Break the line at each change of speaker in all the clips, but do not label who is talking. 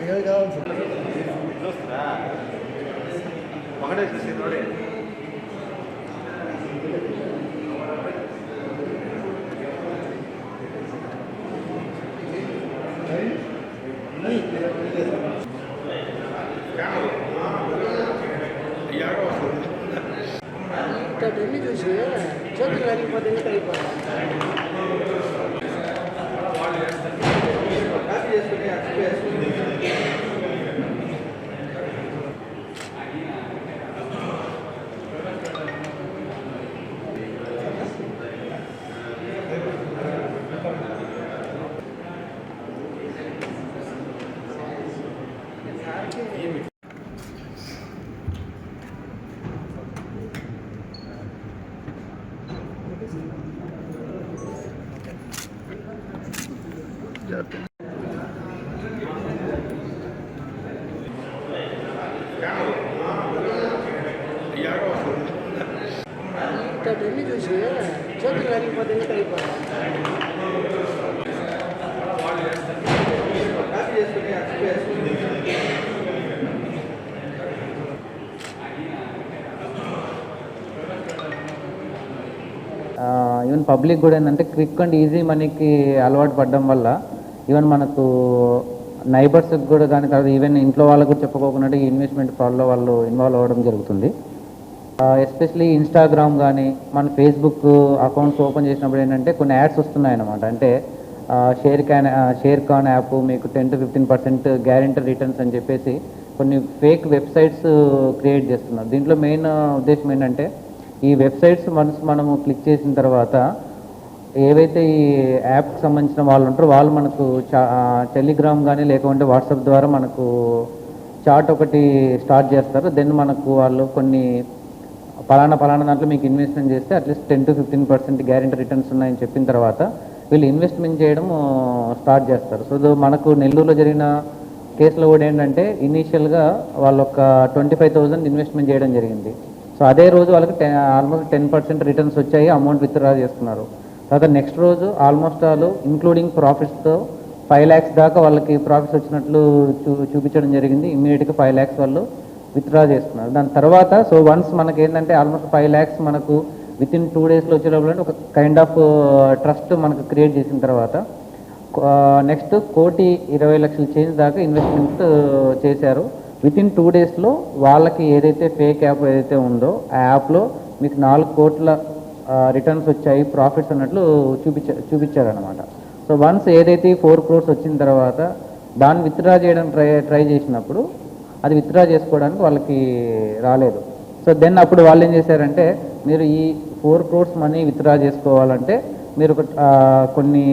అయ్యా
ఢిల్లీ చూసి చేతులు Iya, Tadi ini juga, jadi lagi pada ini kali
pak. Even public కూడా ఏంటంటే క్విక్ అండ్ ఈజీ మనీకి అలవాటు పడడం వల్ల ఈవెన్ మనకు నైబర్స్కి కూడా కానీ కాదు ఈవెన్ ఇంట్లో వాళ్ళకు కూడా చెప్పుకోకుండా ఈ ఇన్వెస్ట్మెంట్ ఫ్రాడ్లో వాళ్ళు ఇన్వాల్వ్ అవ్వడం జరుగుతుంది. ఎస్పెషలీ ఇన్స్టాగ్రామ్ కానీ మన ఫేస్బుక్ అకౌంట్స్ ఓపెన్ చేసినప్పుడు ఏంటంటే కొన్ని యాడ్స్ వస్తున్నాయి అన్నమాట. అంటే Sharekhan Sharekhan app మీకు ten to fifteen percent guarantee returns అని చెప్పేసి కొన్ని ఫేక్ వెబ్సైట్స్ క్రియేట్ చేస్తున్నారు. దీంట్లో మెయిన్ ఉద్దేశం ఏంటంటే ఈ వెబ్సైట్స్ మనసు మనము క్లిక్ చేసిన తర్వాత ఏవైతే ఈ యాప్కి సంబంధించిన వాళ్ళు ఉంటారో వాళ్ళు మనకు చా టెలిగ్రామ్ కానీ లేకుంటే వాట్సాప్ ద్వారా మనకు చాట్ ఒకటి స్టార్ట్ చేస్తారు. దెన్ మనకు వాళ్ళు కొన్ని పలానా పలానా దాంట్లో మీకు ఇన్వెస్ట్మెంట్ చేస్తే at least ten to fifteen percent guarantee returns ఉన్నాయని చెప్పిన తర్వాత వీళ్ళు ఇన్వెస్ట్మెంట్ చేయడం స్టార్ట్ చేస్తారు. సో మనకు నెల్లూరులో జరిగిన కేసులో కూడా ఏంటంటే ఇనీషియల్గా వాళ్ళు ఒక ట్వంటీ ఫైవ్ థౌజండ్ ఇన్వెస్ట్మెంట్ చేయడం జరిగింది. సో అదే రోజు వాళ్ళకి ten almost ten percent returns వచ్చాయి అమౌంట్ విత్డ్రా చేసుకున్నారు. తర్వాత నెక్స్ట్ రోజు ఆల్మోస్ట్ వాళ్ళు ఇంక్లూడింగ్ ప్రాఫిట్స్తో ఫైవ్ ల్యాక్స్ దాకా వాళ్ళకి ప్రాఫిట్స్ వచ్చినట్లు చూ చూపించడం జరిగింది. ఇమ్మీడియట్గా ఫైవ్ ల్యాక్స్ వాళ్ళు విత్డ్రా చేసుకున్నారు. దాని తర్వాత సో వన్స్ మనకి ఏంటంటే ఆల్మోస్ట్ ఫైవ్ ల్యాక్స్ మనకు విత్ ఇన్ టూ డేస్లో వచ్చేటప్పుడు ఒక కైండ్ ఆఫ్ ట్రస్ట్ మనకు క్రియేట్ చేసిన తర్వాత నెక్స్ట్ uh, కోటి ఇరవై లక్షల చేంజ్ దాకా ఇన్వెస్ట్మెంట్ uh, చేశారు. విత్ ఇన్ టూ డేస్లో వాళ్ళకి ఏదైతే ఫేక్ యాప్ ఏదైతే ఉందో ఆ యాప్లో మీకు నాలుగు కోట్ల రిటర్న్స్ వచ్చాయి ప్రాఫిట్స్ అన్నట్లు చూపించ చూపించారనమాట సో వన్స్ ఏదైతే ఫోర్ క్రోర్స్ వచ్చిన తర్వాత దాన్ని విత్డ్రా చేయడం ట్రై ట్రై చేసినప్పుడు అది విత్డ్రా చేసుకోవడానికి వాళ్ళకి రాలేదు. సో దెన్ అప్పుడు వాళ్ళు ఏం చేశారంటే మీరు ఈ ఫోర్ క్రోర్స్ మనీ విత్డ్రా చేసుకోవాలంటే మీరు ఒక కొన్ని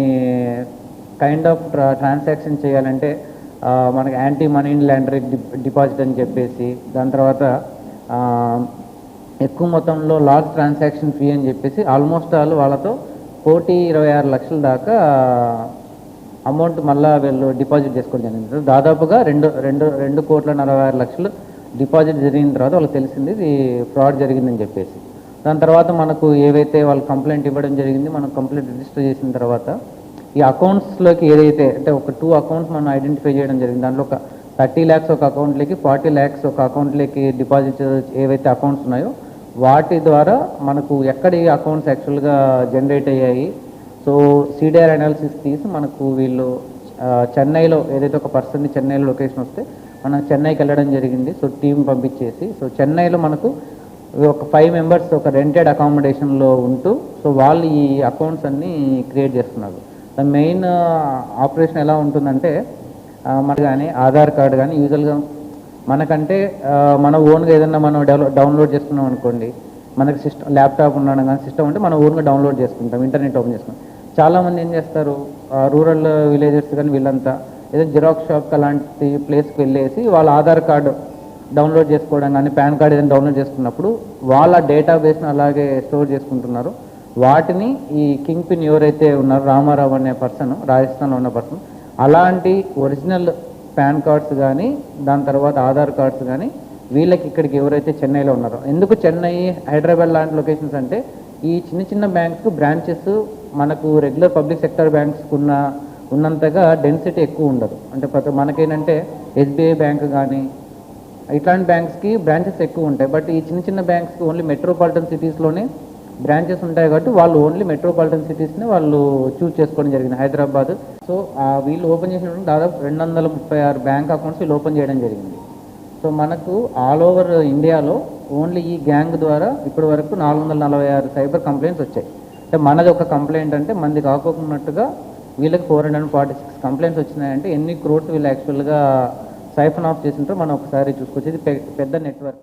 కైండ్ ఆఫ్ ట్రాన్సాక్షన్ చేయాలంటే మనకి యాంటీ మనీ లాండరింగ్ డిపాజిట్ అని చెప్పేసి దాని తర్వాత ఎక్కువ మొత్తంలో లార్జ్ ట్రాన్సాక్షన్ ఫీ అని చెప్పేసి ఆల్మోస్ట్ ఆల్ వాళ్ళతో కోటి ఇరవై ఆరు లక్షల దాకా అమౌంట్ మళ్ళీ వీళ్ళు డిపాజిట్ చేసుకోవడం జరిగింది. దాదాపుగా రెండు రెండు రెండు కోట్ల నలభై ఆరు లక్షలు డిపాజిట్ జరిగిన తర్వాత వాళ్ళకి తెలిసింది ఇది ఫ్రాడ్ జరిగిందని చెప్పేసి. దాని తర్వాత మనకు ఏవైతే వాళ్ళు కంప్లైంట్ ఇవ్వడం జరిగింది మనం కంప్లైంట్ రిజిస్టర్ చేసిన తర్వాత ఈ అకౌంట్స్లోకి ఏదైతే అంటే ఒక టూ అకౌంట్స్ మనం ఐడెంటిఫై చేయడం జరిగింది. దాంట్లో ఒక థర్టీ ల్యాక్స్ ఒక అకౌంట్లోకి ఫార్టీ ల్యాక్స్ ఒక అకౌంట్లోకి డిపాజిట్ ఏవైతే అకౌంట్స్ ఉన్నాయో వాటి ద్వారా మనకు ఎక్కడ ఈ అకౌంట్స్ యాక్చువల్గా జనరేట్ అయ్యాయి. సో సిడిఆర్ అనాలిసిస్ తీసి మనకు వీళ్ళు చెన్నైలో ఏదైతే ఒక పర్సన్ చెన్నైలో లొకేషన్ వస్తే మనం చెన్నైకి వెళ్ళడం జరిగింది. సో టీం పంపించేసి సో చెన్నైలో మనకు ఒక ఫైవ్ మెంబర్స్ ఒక రెంటెడ్ అకామిడేషన్లో ఉంటూ సో వాళ్ళు ఈ అకౌంట్స్ అన్నీ క్రియేట్ చేస్తున్నారు. మెయిన్ ఆపరేషన్ uh, ఎలా ఉంటుందంటే మన కానీ ఆధార్ కార్డు కానీ యూజువల్గా మనకంటే మన ఓన్గా ఏదైనా మనం డెవలప్ డౌన్లోడ్ చేసుకున్నాం అనుకోండి మనకి సిస్టమ్ ల్యాప్టాప్ ఉండడం కానీ సిస్టమ్ ఉంటే మనం ఓన్గా డౌన్లోడ్ చేసుకుంటాం ఇంటర్నెట్ ఓపెన్ చేసుకుంటాం. చాలామంది ఏం చేస్తారు రూరల్ విలేజెస్ కానీ వీళ్ళంతా ఏదో జిరాక్స్ షాప్ అలాంటి ప్లేస్కి వెళ్ళేసి వాళ్ళ ఆధార్ కార్డు డౌన్లోడ్ చేసుకోవడం కానీ పాన్ కార్డ్ ఏదైనా డౌన్లోడ్ చేసుకున్నప్పుడు వాళ్ళ డేటాబేస్ని అలాగే స్టోర్ చేసుకుంటున్నారు. వాటిని ఈ కింగ్ పిన్ ఎవరైతే ఉన్నారో రామారావు అనే పర్సన్ రాజస్థాన్లో ఉన్న పర్సన్ అలాంటి ఒరిజినల్ పాన్ కార్డ్స్ కానీ దాని తర్వాత ఆధార్ కార్డ్స్ కానీ వీళ్ళకి ఇక్కడికి ఎవరైతే చెన్నైలో ఉన్నారో. ఎందుకు చెన్నై హైదరాబాద్ లాంటి లొకేషన్స్ అంటే ఈ చిన్న చిన్న బ్యాంక్స్ బ్రాంచెస్ మనకు రెగ్యులర్ పబ్లిక్ సెక్టర్ బ్యాంక్స్కి ఉన్న ఉన్నంతగా డెన్సిటీ ఎక్కువ ఉండదు. అంటే ప్రతి మనకేంటంటే ఎస్బీఐ బ్యాంక్ కానీ ఇట్లాంటి బ్యాంక్స్కి బ్రాంచెస్ ఎక్కువ ఉంటాయి. బట్ ఈ చిన్న చిన్న బ్యాంక్స్కి ఓన్లీ మెట్రోపాలిటన్ సిటీస్లోనే బ్రాంచెస్ ఉంటాయి కాబట్టి వాళ్ళు ఓన్లీ మెట్రోపాలిటన్ సిటీస్ని వాళ్ళు చూస్ చేసుకోవడం జరిగింది హైదరాబాద్. సో ఆ వీళ్ళు ఓపెన్ చేసినప్పుడు దాదాపు రెండు వందల ముప్పై ఆరు బ్యాంక్ అకౌంట్స్ వీళ్ళు ఓపెన్ చేయడం జరిగింది. సో మనకు ఆల్ ఓవర్ ఇండియాలో ఓన్లీ ఈ గ్యాంగ్ ద్వారా ఇప్పటి వరకు నాలుగు వందల నలభై ఆరు సైబర్ కంప్లైంట్స్ వచ్చాయి. అంటే మనది ఒక కంప్లైంట్ అంటే మనది కాకోకున్నట్టుగా వీళ్ళకి four hundred forty six complaints వచ్చినాయంటే ఎన్ని క్రోడ్స్ వీళ్ళు యాక్చువల్గా సైఫన్ ఆఫ్ చేసింటారో మనం ఒకసారి చూసుకోవచ్చు. ఇది పెద్ద network